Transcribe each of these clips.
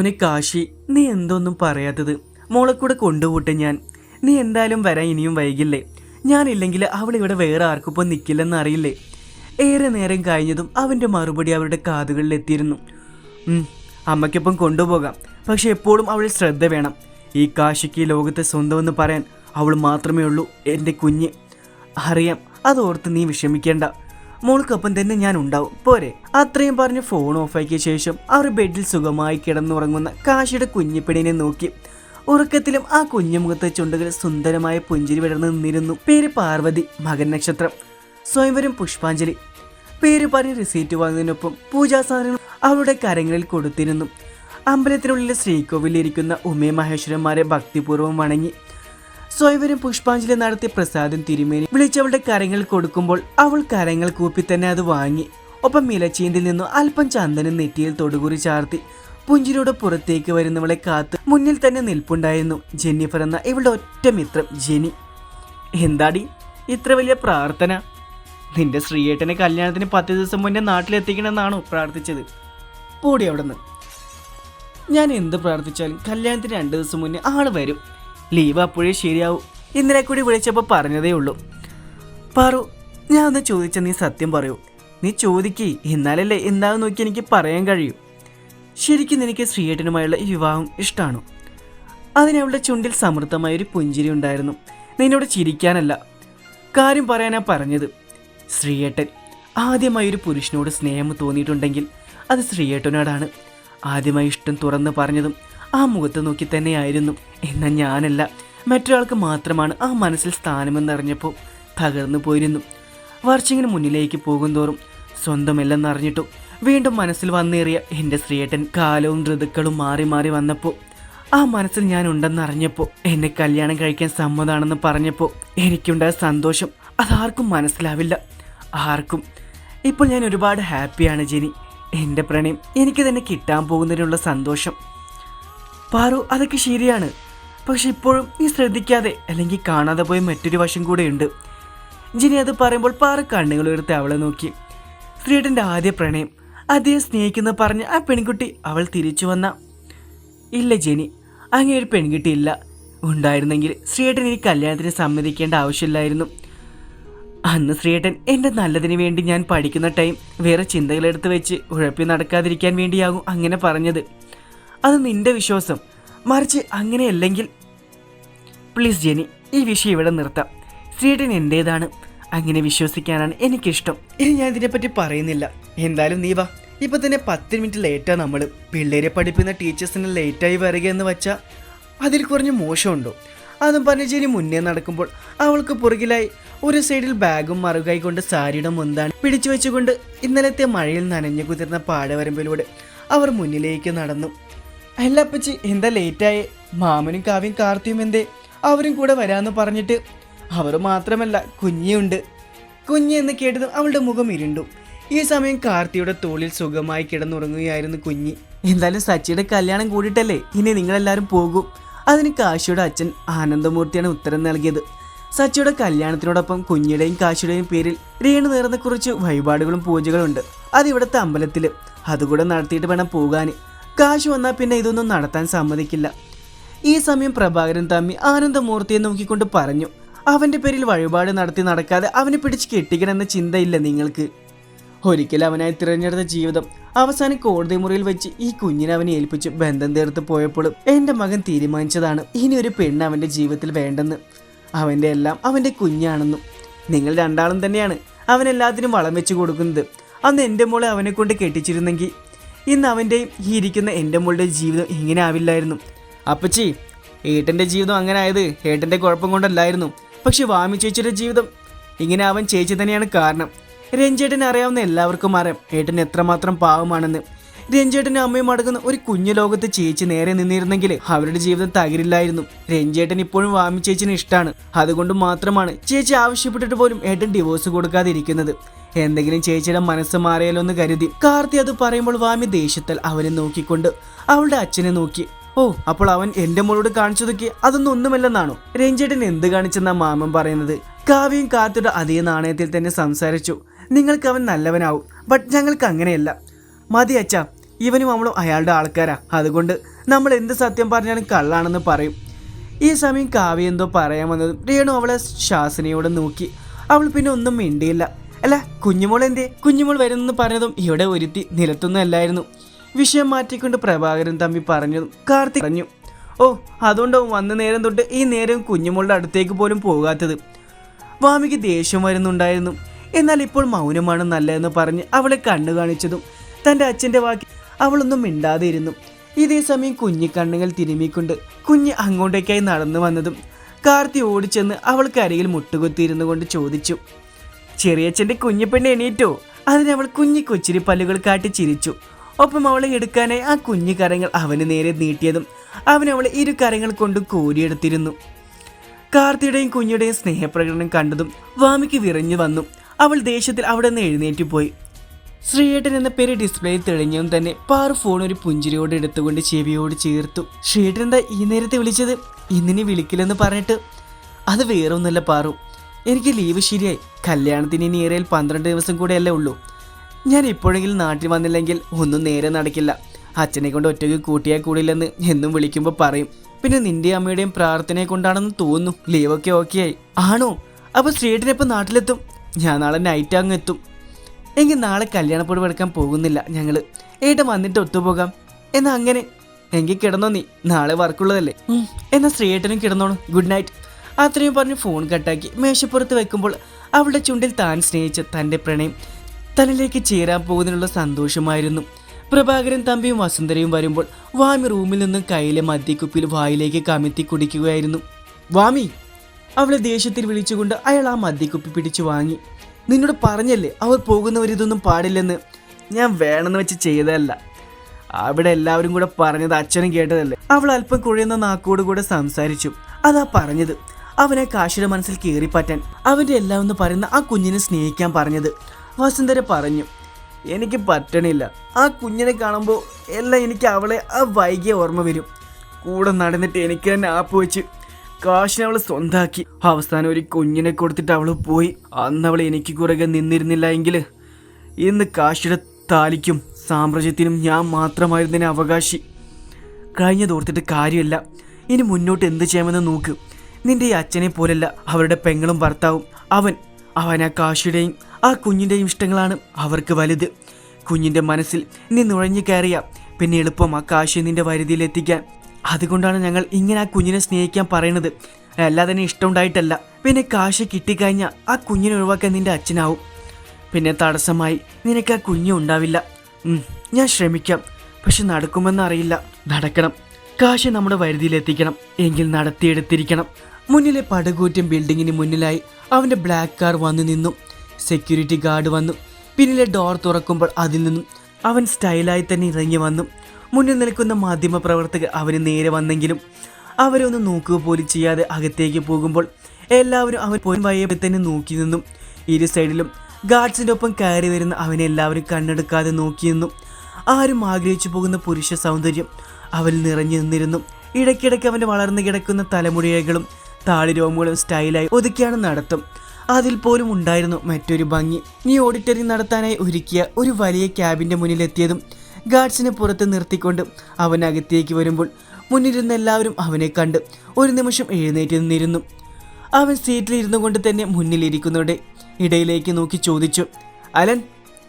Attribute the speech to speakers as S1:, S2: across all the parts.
S1: മോനെ കാശി നീ എന്തൊന്നും പറയാത്തത്? മോളെ കൂടെ കൊണ്ടുപോട്ടെ ഞാൻ. നീ എന്തായാലും വരാൻ ഇനിയും വൈകില്ലേ? ഞാനില്ലെങ്കിൽ അവൾ ഇവിടെ വേറെ ആർക്കൊപ്പം നിൽക്കില്ലെന്ന് അറിയില്ലേ? ഏറെ നേരം കഴിഞ്ഞതും അവന്റെ മറുപടി അവരുടെ കാതുകളിൽ എത്തിയിരുന്നു. അമ്മയ്ക്കൊപ്പം കൊണ്ടുപോകാം. പക്ഷെ എപ്പോഴും അവൾ ശ്രദ്ധ വേണം. ഈ കാശിക്ക് ലോകത്തെ സ്വന്തമെന്ന് പറയാൻ അവൾ മാത്രമേ ഉള്ളൂ എന്റെ കുഞ്ഞ്. അറിയാം അതോർത്ത് നീ വിഷമിക്കേണ്ട. മോൾക്കൊപ്പം തന്നെ ഞാൻ ഉണ്ടാവും പോരെ. അത്രയും പറഞ്ഞ് ഫോൺ ഓഫാക്കിയ ശേഷം അവർ ബെഡിൽ സുഖമായി കിടന്നുറങ്ങുന്ന കാശിയുടെ കുഞ്ഞിപ്പെണിനെ നോക്കി. ഉറക്കത്തിലും ആ കുഞ്ഞുമുഖത്തെ ചുണ്ടുകൾ സുന്ദരമായ പുഞ്ചിരി വിടർന്ന് നിന്നിരുന്നു. പേര് പാർവതി മകൻ നക്ഷത്രം. സ്വയംവരം പുഷ്പാഞ്ജലി. പേര് പറഞ്ഞ് റിസീറ്റ് വാങ്ങുന്നതിനൊപ്പം പൂജാ സാധനങ്ങൾ അവരുടെ കരങ്ങളിൽ കൊടുത്തിരുന്നു. അമ്പലത്തിനുള്ളിലെ ശ്രീകോവിലിരിക്കുന്ന ഉമയ മഹേശ്വരന്മാരെ ഭക്തിപൂർവം വണങ്ങി. സ്വയംവരം പുഷ്പാഞ്ജലി നടത്തിയ പ്രസാദം തിരുമേനി വിളിച്ചവളുടെ കരങ്ങൾ കൊടുക്കുമ്പോൾ അവൾ കരങ്ങൾ കൂപ്പി തന്നെ അത് വാങ്ങി. ഒപ്പം മിലച്ചീന്തിൽ നിന്നും അല്പം ചന്ദനം നെറ്റിയിൽ തൊടുകുറി ചാർത്തി പുഞ്ചിരിയുടെ പുറത്തേക്ക് വരുന്നവളെ കാത്ത് മുന്നിൽ തന്നെ നിൽപ്പുണ്ടായിരുന്നു. ജെന്നിഫർ എന്ന ഇവളുടെ ഒറ്റ മിത്രം ജെനി. എന്താടി? ഇത്ര വലിയ പ്രാർത്ഥന. നിന്റെ ശ്രീയേട്ടനെ കല്യാണത്തിന് പത്ത് ദിവസം മുന്നേ നാട്ടിലെത്തിക്കണമെന്നാണോ പ്രാർത്ഥിച്ചത്? പോടി അവിടുന്ന്. ഞാൻ എന്ത് പ്രാർത്ഥിച്ചാലും കല്യാണത്തിന് രണ്ട് ദിവസം മുന്നേ ആൾ വരും. ലീവ് അപ്പോഴേ ശരിയാവും. ഇന്നലെ കൂടി വിളിച്ചപ്പോൾ പറഞ്ഞതേ ഉള്ളൂ. പാറു ഞാൻ ഒന്ന് ചോദിച്ച നീ സത്യം പറയൂ. നീ ചോദിക്ക് എന്നാലല്ലേ എന്താണെന്ന് നോക്കി എനിക്ക് പറയാൻ കഴിയൂ. ശരിക്കും എനിക്ക് ശ്രീയേട്ടനുമായുള്ള ഈ വിവാഹം ഇഷ്ടമാണോ അതിനവളുടെ ചുണ്ടിൽ സമൃദ്ധമായ ഒരു പുഞ്ചിരി ഉണ്ടായിരുന്നു. നിന്നോട് ചിരിക്കാനല്ല. കാര്യം പറയാനാ പറഞ്ഞത്. ശ്രീയേട്ടൻ ആദ്യമായി ഒരു പുരുഷനോട് സ്നേഹം തോന്നിയിട്ടുണ്ടെങ്കിൽ അത് ശ്രീയേട്ടനോടാണ്. ആദ്യമായി ഇഷ്ടം തുറന്ന് പറഞ്ഞതും ആ മുഖത്ത് നോക്കി തന്നെയായിരുന്നു. എന്നാൽ ഞാനല്ല. മറ്റൊരാൾക്ക് മാത്രമാണ് ആ മനസ്സിൽ സ്ഥാനമെന്നറിഞ്ഞപ്പോൾ തകർന്നു പോയിരുന്നു. വർഷിങ്ങിന് മുന്നിലേക്ക് പോകുന്തോറും സ്വന്തമല്ലെന്നറിഞ്ഞിട്ടും വീണ്ടും മനസ്സിൽ വന്നേറിയ എന്റെ ശ്രീയേട്ടൻ കാലവും ഋതുക്കളും മാറി മാറി വന്നപ്പോൾ ആ മനസ്സിൽ ഞാൻ ഉണ്ടെന്നറിഞ്ഞപ്പോൾ എന്നെ കല്യാണം കഴിക്കാൻ സമ്മതമാണെന്ന് പറഞ്ഞപ്പോൾ എനിക്കുണ്ടായ സന്തോഷം അതാർക്കും മനസ്സിലാവില്ല. ആർക്കും. ഇപ്പോൾ ഞാൻ ഒരുപാട് ഹാപ്പിയാണ് ജെനി. എന്റെ പ്രണയം എനിക്ക് തന്നെ കിട്ടാൻ പോകുന്നതിനുള്ള സന്തോഷം. പാറു അതൊക്കെ ശരിയാണ്. പക്ഷെ ഇപ്പോഴും നീ ശ്രദ്ധിക്കാതെ അല്ലെങ്കിൽ കാണാതെ പോയ മറ്റൊരു വശം കൂടെയുണ്ട്. ജിനി അത് പറയുമ്പോൾ പാറ കണ്ണുകൾ ഉയർത്തി അവളെ നോക്കി. ശ്രീയേട്ടന്റെ ആദ്യ പ്രണയം. അദ്ദേഹം സ്നേഹിക്കുന്ന പറഞ്ഞ് ആ പെൺകുട്ടി അവൾ തിരിച്ചു വന്ന. ഇല്ല ജെനി അങ്ങനെ ഒരു പെൺകുട്ടി ഇല്ല. ഉണ്ടായിരുന്നെങ്കിൽ ശ്രീയേട്ടൻ ഈ കല്യാണത്തിന് സമ്മതിക്കേണ്ട ആവശ്യമില്ലായിരുന്നു. അന്ന് ശ്രീയേട്ടൻ എന്റെ നല്ലതിന് വേണ്ടി ഞാൻ പഠിക്കുന്ന ടൈം വേറെ ചിന്തകളെടുത്ത് വെച്ച് ഉഴപ്പി നടക്കാതിരിക്കാൻ വേണ്ടിയാകും അങ്ങനെ പറഞ്ഞത്. അത് നിന്റെ വിശ്വാസം. മറിച്ച് അങ്ങനെയല്ലെങ്കിൽ. പ്ലീസ് ജെനി ഈ വിഷയം ഇവിടെ നിർത്താം. ശ്രീയേട്ടൻ എന്റേതാണ് അങ്ങനെ വിശ്വസിക്കാനാണ് എനിക്കിഷ്ടം. ഇനി ഞാൻ ഇതിനെപ്പറ്റി പറയുന്നില്ല. എന്തായാലും നീ വാ. ഇപ്പൊ തന്നെ പത്ത് മിനിറ്റ് ലേറ്റാ നമ്മൾ പിള്ളേരെ പഠിപ്പിക്കുന്ന ടീച്ചേഴ്സിന് ലേറ്റായി വരിക എന്ന് വെച്ചാൽ അതിൽ കുറഞ്ഞ് മോശമുണ്ടോ? അതും പറഞ്ഞ ജെനി മുന്നേ നടക്കുമ്പോൾ അവൾക്ക് പുറകിലായി ഒരു സൈഡിൽ ബാഗും മറുകൈ കൊണ്ട് സാരിയുടെ മുന്താണ് പിടിച്ചു വെച്ചുകൊണ്ട് ഇന്നലത്തെ മഴയിൽ നനഞ്ഞു കുതിർന്ന പാടവരമ്പിലൂടെ അവർ മുന്നിലേക്ക് നടന്നു. അല്ല അപ്പച്ചി എന്താ ലേറ്റായേ? മാമനും കാവ്യം കാർത്തിയും എന്തേ? അവരും കൂടെ വരാന്ന് പറഞ്ഞിട്ട് അവർ മാത്രമല്ല കുഞ്ഞിയുണ്ട് കുഞ്ഞി എന്ന് കേട്ടതും അവളുടെ മുഖം ഇരുണ്ടു. ഈ സമയം കാർത്തിയുടെ തോളിൽ സുഖമായി കിടന്നുറങ്ങുകയായിരുന്നു കുഞ്ഞി. എന്തായാലും സച്ചിയുടെ കല്യാണം കൂടിയിട്ടല്ലേ ഇനി നിങ്ങളെല്ലാവരും പോകും? അതിന് കാശിയുടെ അച്ഛൻ ആനന്ദമൂർത്തിയാണ് ഉത്തരം നൽകിയത്. സച്ചിയുടെ കല്യാണത്തിനോടൊപ്പം കുഞ്ഞിയുടെയും കാശിയുടെയും പേരിൽ രേണു നേർന്ന കുറച്ച് വഴിപാടുകളും പൂജകളും ഉണ്ട് അത് ഇവിടുത്തെ അമ്പലത്തിൽ അതുകൂടെ നടത്തിയിട്ട് വേണം പോകാൻ കാശ് വന്നാൽ പിന്നെ ഇതൊന്നും നടത്താൻ സമ്മതിക്കില്ല. ഈ സമയം പ്രഭാകരൻ തമ്മി ആനന്ദമൂർത്തിയെ നോക്കിക്കൊണ്ട് പറഞ്ഞു അവന്റെ പേരിൽ വഴിപാട് നടത്തി നടക്കാതെ അവനെ പിടിച്ച് കെട്ടിക്കണമെന്ന ചിന്തയില്ല നിങ്ങൾക്ക്. ഒരിക്കൽ അവനായി തിരഞ്ഞെടുത്ത ജീവിതം അവസാനം കോടതി മുറിയിൽ വെച്ച് ഈ കുഞ്ഞിനെ അവനെ ഏൽപ്പിച്ച് ബന്ധം തീർത്ത് പോയപ്പോഴും എന്റെ മകൻ തീരുമാനിച്ചതാണ് ഇനി ഒരു പെണ്ണ് അവന്റെ ജീവിതത്തിൽ വേണ്ടെന്ന്. അവന്റെ എല്ലാം അവന്റെ കുഞ്ഞാണെന്നും. നിങ്ങൾ രണ്ടാളും തന്നെയാണ് അവൻ എല്ലാത്തിനും വളം വെച്ച് കൊടുക്കുന്നത്. അന്ന് എന്റെ മോളെ അവനെ കൊണ്ട് കെട്ടിച്ചിരുന്നെങ്കിൽ ഇന്ന് അവന്റെയും ഈ ഇരിക്കുന്ന എന്റെ മോളുടെ ജീവിതം ഇങ്ങനെ ആവില്ലായിരുന്നു. അപ്പച്ചി ഏട്ടന്റെ ജീവിതം അങ്ങനെ ആയത് ഏട്ടന്റെ കുഴപ്പം കൊണ്ടല്ലായിരുന്നു. പക്ഷെ വാമി ചേച്ചിയുടെ ജീവിതം ഇങ്ങനെ അവൻ ചേച്ചി തന്നെയാണ് കാരണം. രഞ്ജേട്ടനെ അറിയാവുന്ന എല്ലാവർക്കും അറിയാം ഏട്ടൻ എത്രമാത്രം പാവമാണെന്ന്. രഞ്ജേട്ടനും അമ്മയും അടങ്ങുന്ന ഒരു കുഞ്ഞു ലോകത്ത് ചേച്ചി നേരെ നിന്നിരുന്നെങ്കിൽ അവരുടെ ജീവിതം തകരില്ലായിരുന്നു. രഞ്ജേട്ടൻ ഇപ്പോഴും വാമി ചേച്ചിന് ഇഷ്ടമാണ്. അതുകൊണ്ട് മാത്രമാണ് ചേച്ചി ആവശ്യപ്പെട്ടിട്ട് പോലും ഏട്ടൻ ഡിവോഴ്സ് കൊടുക്കാതെ ഇരിക്കുന്നത് എന്തെങ്കിലും ചേച്ചിയുടെ മനസ്സ് മാറിയാലോ എന്ന് കരുതി. കാർത്തി അത് പറയുമ്പോൾ വാമി ദേഷ്യത്താൽ അവനെ നോക്കിക്കൊണ്ട് അവളുടെ അച്ഛനെ നോക്കി. ഓ അപ്പോൾ അവൻ എന്റെ മോളോട് കാണിച്ചതൊക്കെ അതൊന്നും ഒന്നുമല്ലെന്നാണോ? രഞ്ജേട്ടൻ എന്ത് കാണിച്ചെന്നാ മാമൻ പറയുന്നത്? കാവ്യം കാർത്തിയുടെ അതേ നാണയത്തിൽ തന്നെ സംസാരിച്ചു. നിങ്ങൾക്ക് അവൻ നല്ലവനാവും ബട്ട് ഞങ്ങൾക്ക് അങ്ങനെയല്ല. മതി അച്ഛ ഇവനും അവളും അയാളുടെ ആൾക്കാരാ. അതുകൊണ്ട് നമ്മൾ എന്ത് സത്യം പറഞ്ഞാലും കള്ളാണെന്ന് പറയും. ഈ സമയം കാവ്യ എന്തോ പറയാൻ വന്നതും രേണു അവളെ ശാസനയോട് നോക്കി. അവൾ പിന്നെ ഒന്നും മിണ്ടിയില്ല. അല്ല കുഞ്ഞുമോൾ എന്തേ കുഞ്ഞുമോൾ വരുന്നെന്ന് പറഞ്ഞതും ഇവിടെ ഒരുത്തി നിലത്തൊന്നും അല്ലായിരുന്നു വിഷയം മാറ്റിക്കൊണ്ട് പ്രഭാകരൻ തമ്പി പറഞ്ഞതും കാർത്തി പറഞ്ഞു. ഓ അതുകൊണ്ടോ വന്ന നേരം തൊട്ട് ഈ നേരം കുഞ്ഞുമോളുടെ അടുത്തേക്ക് പോലും പോകാത്തത്. വാമിക്ക് ദേഷ്യം വരുന്നുണ്ടായിരുന്നു. എന്നാൽ ഇപ്പോൾ മൗനമാണ് നല്ലതെന്ന് പറഞ്ഞ് അവളെ കണ്ണു കാണിച്ചതും തന്റെ അച്ഛന്റെ വാക്കി അവളൊന്നും മിണ്ടാതെ ഇരുന്നു ഇതേ സമയം കുഞ്ഞി കണ്ണുകൾ തിരുമ്മിക്കൊണ്ട് കുഞ്ഞ് അങ്ങോട്ടേക്കായി നടന്നു വന്നതും കാർത്തി ഓടിച്ചെന്ന് അവൾക്ക് അരികിൽ മുട്ടുകുത്തിയിരുന്നു കൊണ്ട് ചോദിച്ചു. ചെറിയച്ഛന്റെ കുഞ്ഞിപ്പെണ്ണ് എണീറ്റോ. അതിനവൾ കുഞ്ഞി കൊച്ചിരി പല്ലുകൾ കാട്ടി ചിരിച്ചു. ഒപ്പം അവളെ എടുക്കാനായി ആ കുഞ്ഞു കരങ്ങൾ അവന് നേരെ നീട്ടിയതും അവൻ അവളെ ഇരു കരങ്ങൾ കൊണ്ട് കോരിയെടുത്തിരുന്നു. കാർത്തിയുടെയും കുഞ്ഞുടെയും സ്നേഹപ്രകടനം കണ്ടതും വാമിക്ക് വിറഞ്ഞു വന്നു. അവൾ ദേഷ്യത്തിൽ അവിടെ നിന്ന് എഴുന്നേറ്റ് പോയി ശ്രീയേട്ടൻ എന്ന പേര് ഡിസ്പ്ലേയിൽ തെളിഞ്ഞതും തന്നെ പാറു ഫോൺ ഒരു പുഞ്ചിരിയോട് എടുത്തുകൊണ്ട് ചെവിയോട് ചേർത്തു. ശ്രീയേട്ടൻ എന്താ ഈ നേരത്തെ വിളിച്ചത്? ഇന്നിനി വിളിക്കില്ലെന്ന് പറഞ്ഞിട്ട്. അത് വേറൊന്നുമല്ല പാറു. എനിക്ക് ലീവ് ശരിയായി. കല്യാണത്തിന് ഇനി ഏറിയാൽ പന്ത്രണ്ട് ദിവസം കൂടെയല്ലേ ഉള്ളൂ. ഞാൻ ഇപ്പോഴെങ്കിലും നാട്ടിൽ വന്നില്ലെങ്കിൽ ഒന്നും നേരെ നടക്കില്ല. അച്ഛനെ കൊണ്ട് ഒറ്റയ്ക്ക് കൂട്ടിയാൽ കൂടില്ലെന്ന് എന്നും വിളിക്കുമ്പോൾ പറയും. പിന്നെ നിന്റെ അമ്മയുടെയും പ്രാർത്ഥനയെ കൊണ്ടാണെന്ന് തോന്നുന്നു. ലീവൊക്കെ ഓക്കെ ആയി ആണോ? അപ്പൊ ശ്രീയേട്ടനെപ്പം നാട്ടിലെത്തും? ഞാൻ നാളെ നൈറ്റ് അങ്ങ് എത്തും. എങ്കിൽ നാളെ കല്യാണപ്പൊടി എടുക്കാൻ പോകുന്നില്ല ഞങ്ങൾ ഏട്ടൻ വന്നിട്ട് ഒത്തുപോകാം. എന്നാ അങ്ങനെ. എങ്കിൽ കിടന്നോ നീ. നാളെ വർക്കുള്ളതല്ലേ എന്നാൽ എന്നാ ശ്രീയേട്ടനും കിടന്നോളൂ. ഗുഡ് നൈറ്റ് അത്രയും പറഞ്ഞ് ഫോൺ കട്ടാക്കി മേശപ്പുറത്ത് വെക്കുമ്പോൾ അവളുടെ ചുണ്ടിൽ താൻ സ്നേഹിച്ച തന്റെ പ്രണയം തന്നിലേക്ക് ചേരാൻ പോകുന്നതിനുള്ള സന്തോഷമായിരുന്നു. പ്രഭാകരൻ തമ്പിയും വസുന്ധരയും വരുമ്പോൾ വാമി റൂമിൽ നിന്നും കയ്യിലെ മദ്യക്കുപ്പിൽ വായിലേക്ക് കമിത്തി കുടിക്കുകയായിരുന്നു. വാമി അവളെ ദേഷ്യത്തിൽ വിളിച്ചുകൊണ്ട് അയാൾ ആ മദ്യക്കുപ്പി പിടിച്ചു വാങ്ങി. നിന്നോട് പറഞ്ഞല്ലേ അവർ പോകുന്നവരിതൊന്നും പാടില്ലെന്ന്? ഞാൻ വേണമെന്ന് വെച്ച് ചെയ്തതല്ല. അവിടെ എല്ലാവരും കൂടെ പറഞ്ഞത് അച്ഛനും കേട്ടതല്ലേ? അവൾ അല്പം കുഴയുന്ന നാക്കോട് കൂടെ സംസാരിച്ചു. അതാ പറഞ്ഞത്. അവനെ കാശിയുടെ മനസ്സിൽ കീറിപ്പറ്റാൻ അവന്റെ എല്ലാം എന്ന് പറയുന്ന ആ കുഞ്ഞിനെ സ്നേഹിക്കാൻ പറഞ്ഞത് വസുന്ധര പറഞ്ഞു എനിക്ക് പറ്റണില്ല. ആ കുഞ്ഞിനെ കാണുമ്പോൾ എല്ലാം എനിക്ക് അവളെ ആ വൈകിയ ഓർമ്മ വരും. കൂടെ നടന്നിട്ട് എനിക്ക് തന്നെ ആപ്പ് വെച്ച് കാശിനെ അവൾ സ്വന്താക്കി. അവസാനം ഒരു കുഞ്ഞിനെ കൊടുത്തിട്ട് അവൾ പോയി. അന്ന് അവൾ എനിക്ക് കുറകെ നിന്നിരുന്നില്ല എങ്കിൽ ഇന്ന് കാശിയുടെ താലിക്കും സാമ്രാജ്യത്തിനും ഞാൻ മാത്രമായിരുന്നതിന് അവകാശി. കഴിഞ്ഞതോർത്തിട്ട് കാര്യമില്ല. ഇനി മുന്നോട്ട് എന്ത് ചെയ്യാമെന്ന് നോക്ക്. നിന്റെ ഈ അച്ഛനെ പോലല്ല അവരുടെ പെങ്ങളും ഭർത്താവും. അവൻ അവൻ ആ കാശിയുടെയും ആ കുഞ്ഞിന്റെയും ഇഷ്ടങ്ങളാണ് അവർക്ക് വലുത്. കുഞ്ഞിന്റെ മനസ്സിൽ നീ നുഴഞ്ഞു കയറിയ പിന്നെ എളുപ്പം ആ കാശി നിന്റെ വരുതിയിലെത്തിക്കാൻ അതുകൊണ്ടാണ് ഞങ്ങൾ ഇങ്ങനെ ആ കുഞ്ഞിനെ സ്നേഹിക്കാൻ പറയുന്നത്. അല്ലാതെ തന്നെ ഇഷ്ടമുണ്ടായിട്ടല്ല പിന്നെ കാശ് കിട്ടിക്കഴിഞ്ഞാൽ ആ കുഞ്ഞിനെ ഒഴിവാക്കാൻ നിന്റെ അച്ഛനാവും. പിന്നെ തടസ്സമായി നിനക്ക് ആ കുഞ്ഞു ഉണ്ടാവില്ല. ഞാൻ ശ്രമിക്കാം. പക്ഷെ നടക്കുമെന്നറിയില്ല നടക്കണം. കാശ് നമ്മുടെ വരുതിയിലെത്തിക്കണം എങ്കിൽ നടത്തിയെടുത്തിരിക്കണം. മുന്നിലെ പടകൂറ്റം ബിൽഡിങ്ങിന് മുന്നിലായി അവന്റെ ബ്ലാക്ക് കാർ വന്നു നിന്നു. സെക്യൂരിറ്റി ഗാർഡ് വന്നു. പിന്നിലെ ഡോർ തുറക്കുമ്പോൾ അതിൽ നിന്നും അവൻ സ്റ്റൈലായി തന്നെ ഇറങ്ങി വന്നു. മുന്നിൽ നിൽക്കുന്ന മാധ്യമപ്രവർത്തകർ അവന് നേരെ വന്നെങ്കിലും അവരെ ഒന്ന് നോക്കുക പോലും ചെയ്യാതെ അകത്തേക്ക് പോകുമ്പോൾ എല്ലാവരും അവൻ പോയി വയ്യെ തന്നെ നോക്കി നിന്നു. ഇരു സൈഡിലും ഗാർഡ്സിന്റെ ഒപ്പം കയറി വരുന്ന അവനെ എല്ലാവരും കണ്ണെടുക്കാതെ നോക്കി നിന്നു. ആരും ആഗ്രഹിച്ചു പോകുന്ന പുരുഷ സൗന്ദര്യം അവൻ നിറഞ്ഞു നിന്നിരുന്നു. ഇടയ്ക്കിടയ്ക്ക് അവന്റെ വളർന്നു കിടക്കുന്ന തലമുടിയകളും രോമുകളും സ്റ്റൈലായി ഒതുക്കിയാണ് നടത്തും. അതിൽ പോലും ഉണ്ടായിരുന്നു മറ്റൊരു ഭംഗി. ഈ ഓഡിറ്ററി നടത്താനായി ഒരുക്കിയ ഒരു വലിയ ക്യാബിന്റെ മുന്നിലെത്തിയതും ഗാർഡ്സിനെ പുറത്ത് നിർത്തിക്കൊണ്ട് അവൻ അകത്തേക്ക് വരുമ്പോൾ മുന്നിലിരുന്ന എല്ലാവരും അവനെ കണ്ട് ഒരു നിമിഷം എഴുന്നേറ്റ് നിന്നിരുന്നു. അവൻ സീറ്റിൽ ഇരുന്നു കൊണ്ട് തന്നെ മുന്നിലിരിക്കുന്നവരുടെ ഇടയിലേക്ക് നോക്കി ചോദിച്ചു അലൻ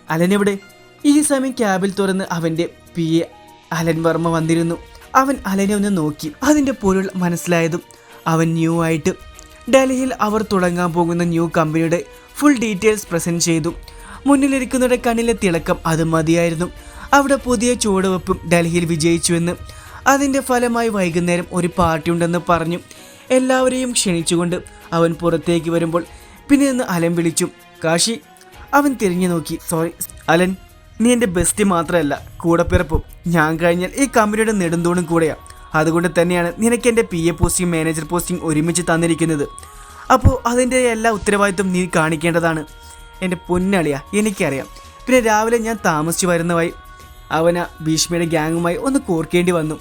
S1: അലൻ എവിടെ? ഈ സമയം ക്യാബിൽ തുറന്ന് അവന്റെ പി. എ. അലൻ വർമ്മ വന്നിരുന്നു. അവൻ അലനെ ഒന്ന് നോക്കി. അതിന്റെ പൊരുൾ മനസ്സിലായതും അവൻ ന്യൂ ആയിട്ട് ഡൽഹിയിൽ അവർ തുടങ്ങാൻ പോകുന്ന ന്യൂ കമ്പനിയുടെ ഫുൾ ഡീറ്റെയിൽസ് പ്രസന്റ് ചെയ്തു. മുന്നിലിരിക്കുന്നവരുടെ കണ്ണിലെ തിളക്കം അത് മതിയായിരുന്നു. അവിടെ പുതിയ ചുവടുവെപ്പും ഡൽഹിയിൽ വിജയിച്ചുവെന്ന് അതിന്റെ ഫലമായി വൈകുന്നേരം ഒരു പാർട്ടി ഉണ്ടെന്ന് പറഞ്ഞു. എല്ലാവരെയും ക്ഷണിച്ചുകൊണ്ട് അവൻ പുറത്തേക്ക് വരുമ്പോൾ പിന്നെ നിന്ന് അലൻ വിളിച്ചു. കാശി അവൻ തിരിഞ്ഞു നോക്കി. സോറി അലൻ നീ എന്റെ ബെസ്റ്റ് മാത്രമല്ല കൂടപ്പിറപ്പും. ഞാൻ കഴിഞ്ഞാൽ ഈ കമ്പനിയുടെ നെടുന്തൂണും കൂടെയാ. അതുകൊണ്ട് തന്നെയാണ് നിനക്ക് എന്റെ P A posting manager posting ഒരുമിച്ച് തന്നിരിക്കുന്നത്. അപ്പോൾ അതിന്റെ എല്ലാ ഉത്തരവാദിത്വം നീ കാണിക്കേണ്ടതാണ്. എന്റെ പൊന്നളിയ എനിക്കറിയാം. പിന്നെ രാവിലെ ഞാൻ താമസിച്ചു വരുന്ന വഴി അവന ഭീഷ്മയുടെ ഗ്യാങ്ങുമായി ഒന്ന് കോർക്കേണ്ടി വന്നു.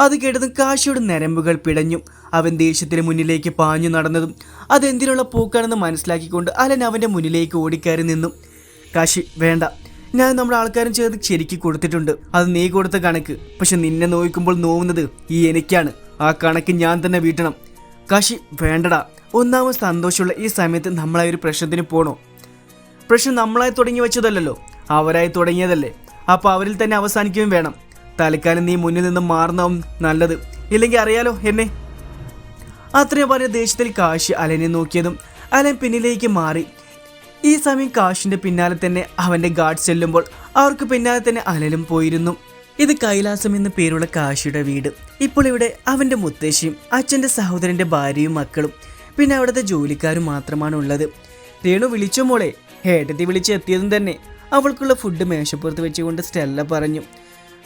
S1: അത് കേട്ടതും കാശിയുടെ നരമ്പുകൾ പിടഞ്ഞു. അവൻ ദേഷ്യത്തിന് മുന്നിലേക്ക് പാഞ്ഞു നടന്നതും അതെന്തിനുള്ള പൂക്കാണെന്ന് മനസ്സിലാക്കിക്കൊണ്ട് അലൻ അവന്റെ മുന്നിലേക്ക് ഓടിക്കയറി നിന്നു. കാശി വേണ്ട. ഞാൻ നമ്മുടെ ആൾക്കാരും ചേർത്ത് ശരിക്ക് കൊടുത്തിട്ടുണ്ട്. അത് നീ കൊടുത്ത കണക്ക്. പക്ഷെ നിന്നെ നോക്കുമ്പോൾ നോവുന്നത് ഈ എനിക്കാണ്. ആ കണക്ക് ഞാൻ തന്നെ വീട്ടണം. കാശി വേണ്ടടാ. ഒന്നാമത് സന്തോഷമുള്ള ഈ സമയത്ത് നമ്മളായി ഒരു പ്രശ്നത്തിന് പോണോ? പ്രശ്നം നമ്മളായി തുടങ്ങി വെച്ചതല്ലല്ലോ. അവരായി തുടങ്ങിയതല്ലേ. അപ്പോൾ അവരിൽ തന്നെ അവസാനിക്കുകയും വേണം. തൽക്കാലം നീ മുന്നിൽ നിന്ന് മാറുന്നതാവും നല്ലത്. ഇല്ലെങ്കിൽ അറിയാലോ എന്നെ. അത്രയും പറഞ്ഞ ദേഷ്യത്തിൽ കാശി അലനെ നോക്കിയതും അലൻ പിന്നിലേക്ക് മാറി ഈ സമയം കാശിന്റെ പിന്നാലെ തന്നെ അവന്റെ ഗാർഡ് ചെല്ലുമ്പോൾ അവർക്ക് പിന്നാലെ തന്നെ അലലും പോയിരുന്നു. ഇത് കൈലാസം എന്ന പേരുള്ള കാശിയുടെ വീട്. ഇപ്പോൾ ഇവിടെ അവന്റെ മുത്തശ്ശിയും അച്ഛന്റെ സഹോദരന്റെ ഭാര്യയും മക്കളും പിന്നെ അവിടുത്തെ ജോലിക്കാരും മാത്രമാണ് ഉള്ളത്. രേണു വിളിച്ചു മോളെ? ഏട്ടത്തി വിളിച്ച് എത്തിയതും തന്നെ അവൾക്കുള്ള ഫുഡ് മേശപ്പുറത്ത് വെച്ചുകൊണ്ട് സ്റ്റെല്ല പറഞ്ഞു.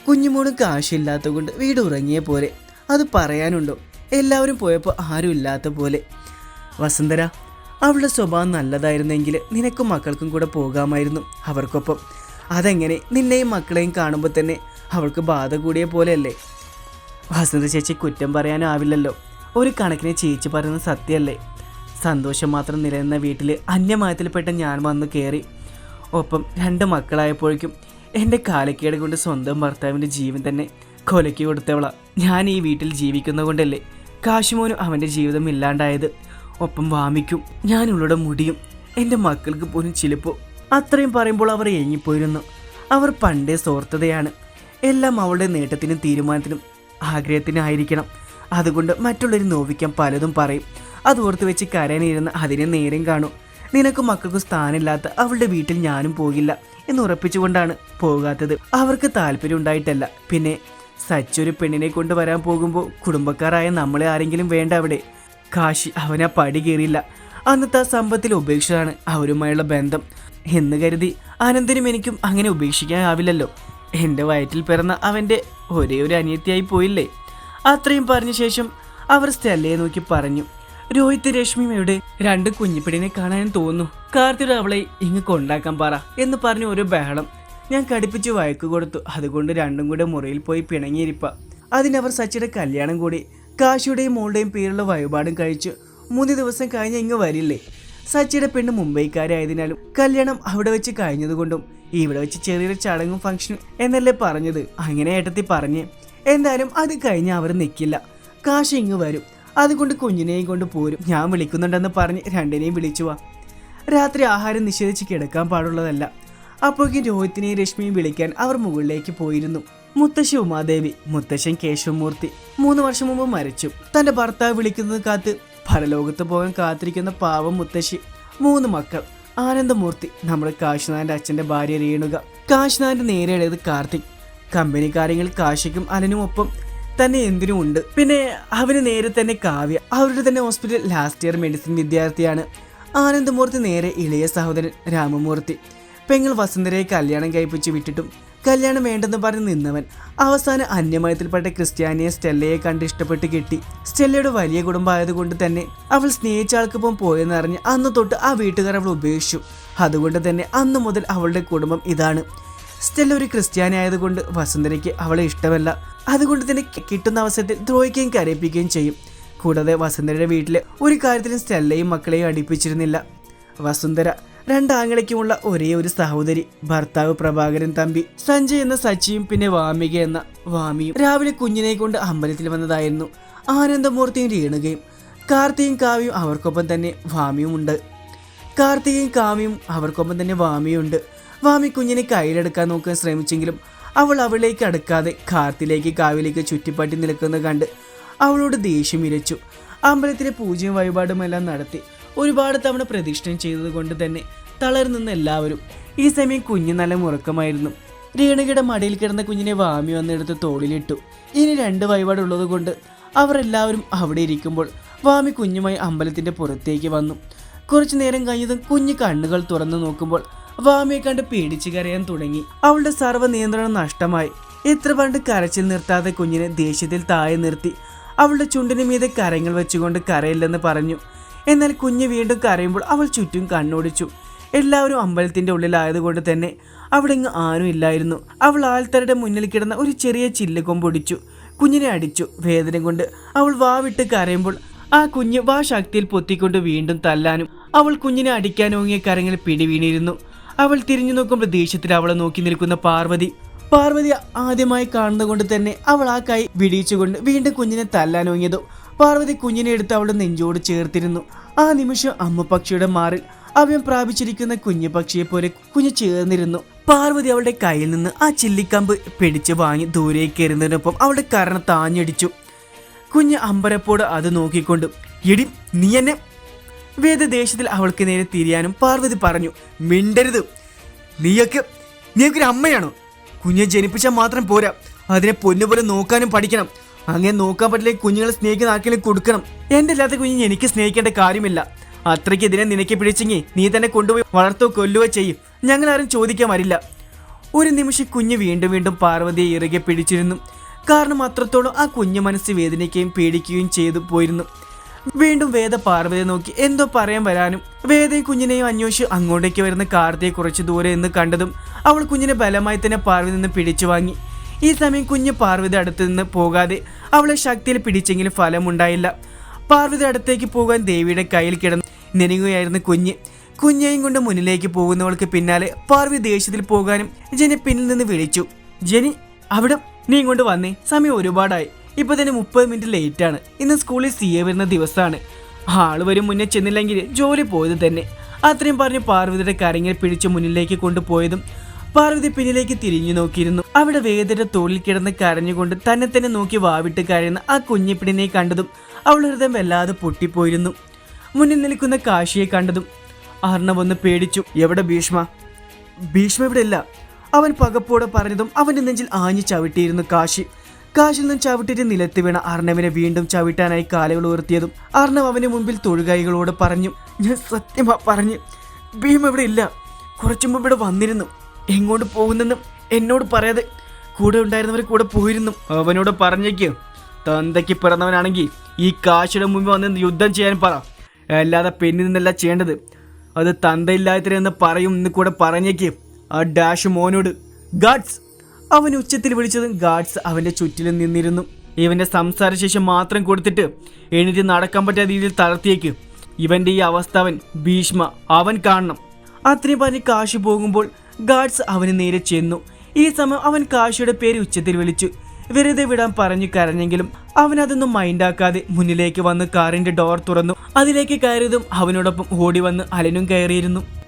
S1: കുഞ്ഞുമോളും കാശില്ലാത്തതുകൊണ്ട് വീട് ഉറങ്ങിയ പോലെ. അത് പറയാനുണ്ടോ? എല്ലാവരും പോയപ്പോൾ ആരും ഇല്ലാത്ത പോലെ. വസുന്ധര അവളുടെ സ്വഭാവം നല്ലതായിരുന്നെങ്കിൽ നിനക്കും മക്കൾക്കും കൂടെ പോകാമായിരുന്നു അവർക്കൊപ്പം. അതെങ്ങനെ? നിന്നെയും മക്കളെയും കാണുമ്പോൾ തന്നെ അവൾക്ക് ബാധ കൂടിയ പോലെയല്ലേ? വസന്ത ചേച്ചി കുറ്റം പറയാനാവില്ലല്ലോ. ഒരു കണക്കിന് ചേച്ചി പറയുന്നത് സത്യമല്ലേ? സന്തോഷം മാത്രം നിലനിന്ന വീട്ടിൽ അന്യമായത്തിൽപ്പെട്ട ഞാൻ വന്ന് കയറി ഒപ്പം രണ്ട് മക്കളായപ്പോഴേക്കും എന്റെ കാലക്കേട് കൊണ്ട് സ്വന്തം ഭർത്താവിന്റെ ജീവൻ തന്നെ കൊലയ്ക്ക് കൊടുത്തവളാണ് ഞാൻ ഈ വീട്ടിൽ ജീവിക്കുന്നതുകൊണ്ടല്ലേ കാശുമോനും അവന്റെ ജീവിതം ഇല്ലാണ്ടായത്. ഒപ്പം വാമിക്കും. ഞാനുള്ളയുടെ മുടിയും. എന്റെ മക്കൾക്ക് പോലും ചിലപ്പോൾ അത്രയും പറയുമ്പോൾ അവർ ഏങ്ങിപ്പോയിരുന്നു അവർ പണ്ടേ സോർത്തതയാണ്. എല്ലാം അവളുടെ നേട്ടത്തിനും തീരുമാനത്തിനും ആഗ്രഹത്തിനായിരിക്കണം. അതുകൊണ്ട് മറ്റുള്ളവർ നോവിക്കാൻ പലതും പറയും. അത് ഓർത്ത് വെച്ച് കരയാനിരുന്ന് അതിനെ നേരം കാണും. നിനക്ക് മക്കൾക്ക് സ്ഥാനമില്ലാത്ത അവളുടെ വീട്ടിൽ ഞാനും പോകില്ല എന്ന് ഉറപ്പിച്ചുകൊണ്ടാണ് പോകാത്തത്. അവർക്ക് താല്പര്യം ഉണ്ടായിട്ടല്ല. പിന്നെ സച്ചൊരു പെണ്ണിനെ കൊണ്ടുവരാൻ പോകുമ്പോൾ കുടുംബക്കാരായ നമ്മളെ ആരെങ്കിലും വേണ്ട അവിടെ? കാശി അവനാ പടി കയറിയില്ല. അന്നത്തെ ആ സമ്പത്തിൽ ഉപേക്ഷിച്ചതാണ് അവരുമായുള്ള ബന്ധം. എന്ന് കരുതി അനന്തനും എനിക്കും അങ്ങനെ ഉപേക്ഷിക്കാനാവില്ലല്ലോ. എന്റെ വയറ്റിൽ പിറന്ന അവന്റെ ഒരേ ഒരു അനിയത്തിയായി പോയില്ലേ? അത്രയും പറഞ്ഞ ശേഷം അവർ സ്റ്റെല്ലയെ നോക്കി പറഞ്ഞു. രോഹിത് രശ്മിയുടെ രണ്ട് കുഞ്ഞിപ്പിടിനെ കാണാൻ തോന്നുന്നു. കാർത്തിയുടെ അവളെ ഇങ്ങ് കൊണ്ടാക്കാൻ പറ എന്ന് പറഞ്ഞു ഒരു ബഹളം ഞാൻ കടുപ്പിച്ച് വഴക്ക് കൊടുത്തു. അതുകൊണ്ട് രണ്ടും കൂടെ മുറിയിൽ പോയി പിണങ്ങിയിരിപ്പ. അതിനവർ സച്ചിയുടെ കല്യാണം കൂടി കാശിയുടെയും മോളുടെയും പേരുള്ള വഴിപാടും കഴിച്ച് മൂന്ന് ദിവസം കഴിഞ്ഞ് ഇങ്ങ് വരില്ലേ? സച്ചിയുടെ പെണ്ണ് മുംബൈക്കാരായതിനാലും കല്യാണം അവിടെ വെച്ച് കഴിഞ്ഞതുകൊണ്ടും ഇവിടെ വെച്ച് ചെറിയൊരു ചടങ്ങും ഫംഗ്ഷനും എന്നല്ലേ പറഞ്ഞത്. അങ്ങനെ ഏട്ടത്തി പറഞ്ഞ് എന്തായാലും അത് കഴിഞ്ഞ് അവർ നിൽക്കില്ല കാശ് ഇങ്ങ് വരും. അതുകൊണ്ട് കുഞ്ഞിനെയും കൊണ്ട് പോരും. ഞാൻ വിളിക്കുന്നുണ്ടെന്ന് പറഞ്ഞ് രണ്ടിനെയും വിളിച്ചു വാ. രാത്രി ആഹാരം നിഷേധിച്ച് കിടക്കാൻ പാടുള്ളതല്ല. അപ്പോഴേക്കും രോഹിത്തിനെയും രശ്മിയും വിളിക്കാൻ അവർ മുകളിലേക്ക് പോയിരുന്നു. മുത്തശ്ശി ഉമാദേവി മുത്തശ്ശൻ കേശവമൂർത്തി മൂന്ന് വർഷം മുമ്പ് മരിച്ചു. തന്റെ ഭർത്താവ് വിളിക്കുന്നത് കാത്ത് പരലോകത്ത് പോകാൻ കാത്തിരിക്കുന്ന പാവം മുത്തശ്ശി മൂന്ന് മക്കൾ ആനന്ദമൂർത്തി നമ്മുടെ കാശിനാഥന്റെ അച്ഛന്റെ ഭാര്യ രേണുക കാശിനാഥന്റെ നേരെയുള്ളത് കാർത്തിക്. കമ്പനി കാര്യങ്ങൾ കാശിക്കും അലനും ഒപ്പം തന്നെ എന്തിനും ഉണ്ട്. പിന്നെ അവന് നേരെ തന്നെ കാവ്യ അവരുടെ തന്നെ ഹോസ്പിറ്റൽ ലാസ്റ്റ് ഇയർ മെഡിസിൻ വിദ്യാർത്ഥിയാണ്. ആനന്ദമൂർത്തി നേരെ ഇളയ സഹോദരൻ രാമമൂർത്തി. പെങ്ങൾ വസന്തരെ കല്യാണം കഴിപ്പിച്ച് വിട്ടിട്ടും കല്യാണം വേണ്ടെന്ന് പറഞ്ഞ് നിന്നവൻ അവസാന അന്യമയത്തിൽപ്പെട്ട ക്രിസ്ത്യാനിയെ സ്റ്റെല്ലയെ കണ്ട് ഇഷ്ടപ്പെട്ട് കെട്ടി. സ്റ്റെല്ലയുടെ വലിയ കുടുംബമായതുകൊണ്ട് തന്നെ അവൾ സ്നേഹിച്ച ആൾക്കൊപ്പം പോയെന്നറിഞ്ഞ് അന്ന് തൊട്ട് ആ വീട്ടുകാർ അവൾ ഉപേക്ഷിച്ചു. അതുകൊണ്ട് തന്നെ അന്ന് മുതൽ അവളുടെ കുടുംബം ഇതാണ്. സ്റ്റെല്ല ഒരു ക്രിസ്ത്യാനി ആയതുകൊണ്ട് വസുന്ധരയ്ക്ക് അവളെ ഇഷ്ടമല്ല. അതുകൊണ്ട് തന്നെ കിട്ടുന്ന അവസരത്തിൽ ദ്രോഹിക്കുകയും കരയിപ്പിക്കുകയും ചെയ്യും. കൂടാതെ വസുന്ധരയുടെ വീട്ടിലെ ഒരു കാര്യത്തിലും സ്റ്റെല്ലയും മക്കളെയും അടുപ്പിച്ചിരുന്നില്ല. വസുന്ധര രണ്ടാങ്ങളയ്ക്കുമുള്ള ഒരേ ഒരു സഹോദരി. ഭർത്താവ് പ്രഭാകരൻ തമ്പി സഞ്ജയ് എന്ന സച്ചിയും പിന്നെ വാമിക എന്ന വാമിയും രാവിലെ കുഞ്ഞിനെ കൊണ്ട് അമ്പലത്തിൽ വന്നതായിരുന്നു. ആനന്ദമൂർത്തിയും രീണുകയും കാർത്തിയും കാവ്യയും അവർക്കൊപ്പം തന്നെ വാമിയും ഉണ്ട് കാർത്തികയും കാവ്യയും അവർക്കൊപ്പം തന്നെ വാമിയുണ്ട്. വാമി കുഞ്ഞിനെ കയ്യിലെടുക്കാൻ നോക്കാൻ ശ്രമിച്ചെങ്കിലും അവൾ അവളിലേക്ക് അടുക്കാതെ കാർത്തിലേക്ക് കാവ്യയിലേക്ക് ചുറ്റിപ്പറ്റി നിൽക്കുന്നത് കണ്ട് അവളോട് ദേഷ്യം ഇരച്ചു. അമ്പലത്തിലെ പൂജയും വഴിപാടുമെല്ലാം നടത്തി ഒരുപാട് തവണ പ്രദക്ഷിണം ചെയ്തതുകൊണ്ട് തന്നെ തളർന്നുന്ന എല്ലാവരും ഈ സമയം കുഞ്ഞ് നല്ല മുറക്കമായിരുന്നു. രേണുകയുടെ മടിയിൽ കിടന്ന കുഞ്ഞിനെ വാമി വന്നെടുത്ത് തോളിലിട്ടു. ഇനി രണ്ട് വഴിപാടുള്ളത് കൊണ്ട് അവർ എല്ലാവരും അവിടെ ഇരിക്കുമ്പോൾ വാമി കുഞ്ഞുമായി അമ്പലത്തിന്റെ പുറത്തേക്ക് വന്നു. കുറച്ചു നേരം കഴിഞ്ഞതും കുഞ്ഞ് കണ്ണുകൾ തുറന്നു നോക്കുമ്പോൾ വാമിയെ കണ്ട് പേടിച്ചു കരയാൻ തുടങ്ങി. അവളുടെ സർവ നിയന്ത്രണം നഷ്ടമായി. എത്ര പണ്ട് കരച്ചിൽ നിർത്താതെ കുഞ്ഞിനെ ദേഷ്യത്തിൽ താഴെ നിർത്തി. അവളുടെ ചുണ്ടിന് മീതെ കരങ്ങൾ വെച്ചുകൊണ്ട് കരയില്ലെന്ന് പറഞ്ഞു. എന്നാൽ കുഞ്ഞ് വീണ്ടും കരയുമ്പോൾ അവൾ ചുറ്റും കണ്ണോടിച്ചു. എല്ലാവരും അമ്പലത്തിന്റെ ഉള്ളിലായതുകൊണ്ട് തന്നെ അവിടെ ഇങ്ങ് ആരും ഇല്ലായിരുന്നു. അവൾ ആൾത്തരുടെ മുന്നിൽ കിടന്ന ഒരു ചെറിയ ചില്ല് കൊമ്പൊടിച്ചു കുഞ്ഞിനെ അടിച്ചു. വേദന കൊണ്ട് അവൾ വാവിട്ട് കരയുമ്പോൾ ആ കുഞ്ഞ് വാ ശക്തിയിൽ പൊത്തിക്കൊണ്ട് വീണ്ടും തല്ലാനും അവൾ കുഞ്ഞിനെ അടിക്കാൻ ഓങ്ങിയ കരങ്ങളിൽ പിടിവീണിരുന്നു. അവൾ തിരിഞ്ഞു നോക്കുമ്പോൾ ദേഷ്യത്തിൽ അവളെ നോക്കി നിൽക്കുന്ന പാർവതി. പാർവതി ആദ്യമായി കാണുന്നതുകൊണ്ട് തന്നെ അവൾ ആ കൈ വിടിയിച്ചുകൊണ്ട് വീണ്ടും കുഞ്ഞിനെ തല്ലാനോങ്ങിയതു പാർവതി കുഞ്ഞിനെ എടുത്ത് അവളുടെ നെഞ്ചോട് ചേർത്തിരുന്നു. ആ നിമിഷം അമ്മ പക്ഷിയുടെ മാറിൽ അവൻ പ്രാപിച്ചിരിക്കുന്ന കുഞ്ഞു പക്ഷിയെ പോലെ കുഞ്ഞു ചേർന്നിരുന്നു. പാർവതി അവളുടെ കയ്യിൽ നിന്ന് ആ ചില്ലിക്കമ്പ് പിടിച്ച് വാങ്ങി ദൂരേക്ക് എറിയുന്നതിനൊപ്പം അവളുടെ കരണ താഞ്ഞടിച്ചു. കുഞ്ഞ് അമ്പരപ്പോട് അത് നോക്കിക്കൊണ്ട്. എടി നീ എന്നെ? വേദദേശത്തിൽ അവൾക്ക് നേരെ തിരിയാനും പാർവതി പറഞ്ഞു മിണ്ടരുത്. നീയൊക്കെ നീയൊക്കെ ഒരു അമ്മയാണോ? കുഞ്ഞെ ജനിപ്പിച്ചാൽ മാത്രം പോരാ. അതിനെ പൊന്നുപോലെ നോക്കാനും പഠിക്കണം. അങ്ങനെ നോക്കാൻ പറ്റില്ല കുഞ്ഞുങ്ങളെ സ്നേഹിക്കുന്ന ആർക്കെങ്കിലും കൊടുക്കണം. എന്റെ അല്ലാത്ത കുഞ്ഞിനെ എനിക്ക് സ്നേഹിക്കേണ്ട കാര്യമില്ല. അത്രയ്ക്ക് ഇതിനെ നിനക്ക് പിടിച്ചെങ്കിൽ നീ തന്നെ കൊണ്ടുപോയി വളർത്തോ കൊല്ലുകയോ ചെയ്യും. ഞങ്ങൾ ആരും ചോദിക്കാൻ വരില്ല. ഒരു നിമിഷം കുഞ്ഞ് വീണ്ടും വീണ്ടും പാർവതിയെ ഇറുകെ പിടിച്ചിരുന്നു. കാരണം അത്രത്തോളം ആ കുഞ്ഞു മനസ്സ് വേദനിക്കുകയും പേടിക്കുകയും ചെയ്തു പോയിരുന്നു. വീണ്ടും വേദ പാർവതിയെ നോക്കി എന്തോ പറയാൻ വരാനും. വേദയും കുഞ്ഞിനെയും അന്വേഷിച്ച് അങ്ങോട്ടേക്ക് വരുന്ന കാർത്തിയെ കുറച്ച് ദൂരെ എന്ന് കണ്ടതും അവൾ കുഞ്ഞിനെ ബലമായി തന്നെ പാർവതി നിന്ന് പിടിച്ചു വാങ്ങി. ഈ സമയം കുഞ്ഞ് പാർവതി അടുത്ത് നിന്ന് പോകാതെ അവളെ ശക്തിയിൽ പിടിച്ചെങ്കിലും ഫലമുണ്ടായില്ല. പാർവതി അടുത്തേക്ക് പോകാൻ ദേവിയുടെ കയ്യിൽ കിടന്ന് നെനുകയായിരുന്നു കുഞ്ഞ്. കുഞ്ഞെയും കൊണ്ട് മുന്നിലേക്ക് പോകുന്നവൾക്ക് പിന്നാലെ പാർവതി ദേഷ്യത്തിൽ പോകാനും ജനി പിന്നിൽ നിന്ന് വിളിച്ചു. ജനി അവിടെ? നീ ഇങ്ങോട്ട് വന്നേ. സമയം ഒരുപാടായി. ഇപ്പൊ തന്നെ മുപ്പത് മിനിറ്റ് ലേറ്റ് ആണ് ഇന്ന് സ്കൂളിൽ സി എ വരുന്ന ദിവസമാണ് ആൾ വരും മുന്നേ ചെന്നില്ലെങ്കിൽ ജോലി പോയത് തന്നെ. അത്രയും പറഞ്ഞ് പാർവതിയുടെ കരങ്ങിൽ പിടിച്ച് മുന്നിലേക്ക് കൊണ്ടുപോയതും പാർവതി പിന്നിലേക്ക് തിരിഞ്ഞു നോക്കിയിരുന്നു. അവിടെ വേദയുടെ തോളിൽ കിടന്ന് കരഞ്ഞുകൊണ്ട് തന്നെ തന്നെ നോക്കി വാവിട്ട് കരയുന്ന ആ കുഞ്ഞിപ്പിടിനെ കണ്ടതും അവൾ ഹൃദയം വല്ലാതെ പൊട്ടിപ്പോയിരുന്നു. മുന്നിൽ നിൽക്കുന്ന കാശിയെ കണ്ടതും അർണവ് ഒന്ന് പേടിച്ചു എവിടെ ഭീഷ്മ? ഭീഷ്മ ഇവിടെ ഇല്ല അവൻ പകപ്പോടെ പറഞ്ഞതും അവന്റെ നെഞ്ചിൽ ആഞ്ഞു ചവിട്ടിയിരുന്നു കാശി. കാശിൽ നിന്ന് ചവിട്ടിട്ട് നിലത്ത് വീണ അർണവിനെ വീണ്ടും ചവിട്ടാനായി കാലുകൾ ഉയർത്തിയതും അർണവ് അവന് മുമ്പിൽ തൊഴുകൈകളോട് പറഞ്ഞു ഞാൻ സത്യമാ പറഞ്ഞു ഭീമ ഇവിടെ ഇല്ല കുറച്ചു മുമ്പ് ഇവിടെ വന്നിരുന്നു. എങ്ങോട്ട് പോകുന്നെന്നും എന്നോട് പറയാതെ കൂടെ ഉണ്ടായിരുന്നവർ കൂടെ പോയിരുന്നു. അവനോട് പറഞ്ഞേക്ക്. തന്തയ്ക്ക് പിറന്നവനാണെങ്കിൽ ഈ കാശിയുടെ മുമ്പ് വന്ന് യുദ്ധം ചെയ്യാൻ പറ. അല്ലാതെ പെണ്ണിൽ നിന്നല്ല ചെയ്യേണ്ടത്. അത് തന്തയില്ലാത്തരെന്ന് പറയും എന്ന് കൂടെ പറഞ്ഞേക്ക്. ആ ഡാഷ് മോനോട് ഗാഡ്സ് അവൻ ഉച്ചത്തിൽ വിളിച്ചതും ഗാഡ്സ് അവന്റെ ചുറ്റിലും നിന്നിരുന്നു. ഇവന്റെ സംസാരശേഷം മാത്രം കൊടുത്തിട്ട് എണീറ്റ് നടക്കാൻ പറ്റാത്ത രീതിയിൽ തളർത്തിയേക്ക്. ഇവന്റെ ഈ അവസ്ഥ അവൻ ഭീഷ്മ അവൻ കാണണം. അത്രയും പറഞ്ഞ് കാശ് പോകുമ്പോൾ ഗാഡ്സ് അവന് നേരെ ചെന്നു. ഈ സമയം അവൻ കാശിയുടെ പേര് ഉച്ചത്തിൽ വിളിച്ചു. വെറുതെ വിടാൻ പറഞ്ഞു കരഞ്ഞെങ്കിലും അവൻ അതൊന്നും മൈൻഡാക്കാതെ മുന്നിലേക്ക് വന്ന് കാറിന്റെ ഡോർ തുറന്നു. അതിലേക്ക് കയറിയതും അവനോടൊപ്പം ഓടി വന്ന് അലനും കയറിയിരുന്നു.